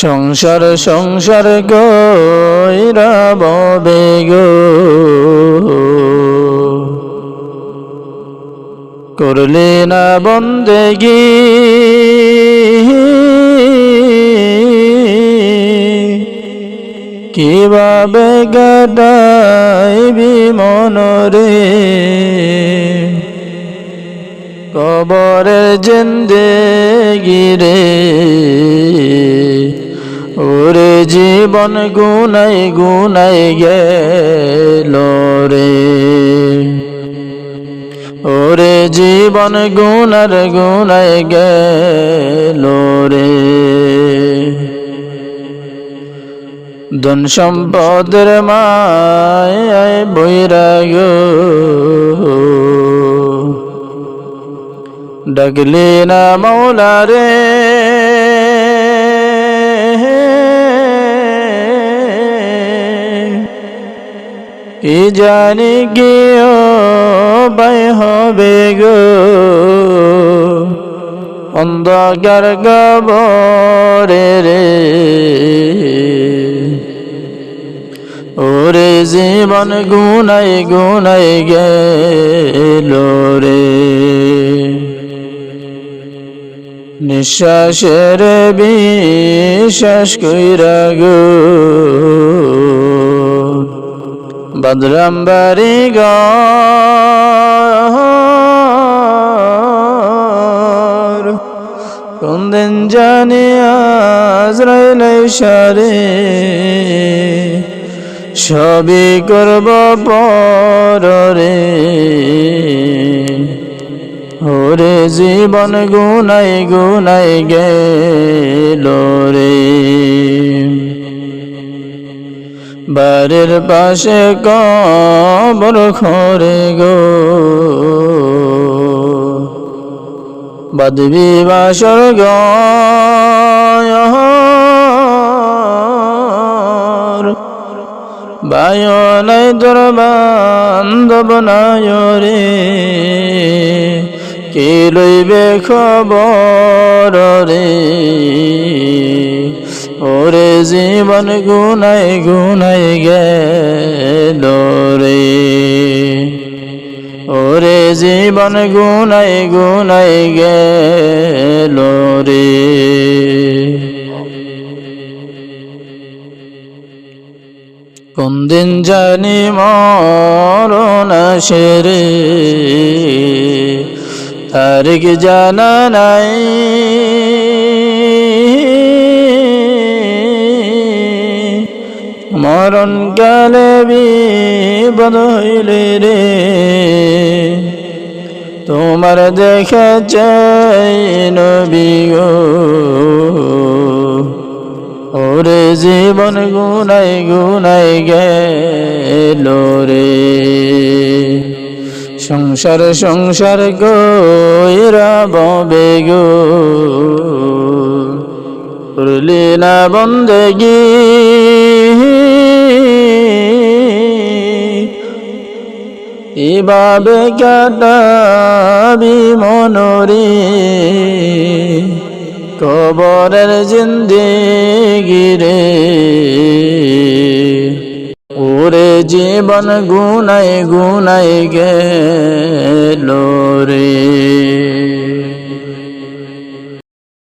সংসার সংসার ববে গো করলে না বন্দেগি। কীভাবে গাডাইবি মনরে। কবরের জিন্দেগি রে। ওরে জীবন গুনাই গুনাই গেল রে। ওরে জীবন গুনার গুনাই গেল রে। ধন সম্পদের মায় বৈরাগ ডাকলে না মৌলা রে কি জানি গিয়ে বাই হবে গো। অন্ধকার গবরে রে। ওরে জীবন গুনাই গুনাই গেল রে। নিঃশ্বাসের বিশ্বাস কইরা গো। বদরাম বাড়ি গর কোন দিন জানি আজরাইল সারে। সবই করব পরে ওরে জীবন গুনাই গুনাই গেল বাড়ির পাশে কবর খরে গো। বাদবি বাসর গর বায়নাই তোর বান্ধব নাই রে কে লইবে খবর রে? ওরে জীবন গুনাই গুনাই গেল রে। ওরে জীবন গুনাই গুনাই গেল রে। কোন দিন জানি মরণ সেরে তারিখ জানা নাই মরণ কালে বিপদ হইলে রে। তোমার দেখা চাই নবী ওরে জীবন গুনাই গুনাই গেল রে। সংসার সংসার গইরা ববে গো। করলি না এভাবে কাটাবি মনোরে কবরের জিন্দিগিরে ওরে জীবন গুনাই গুনাই গেল রে।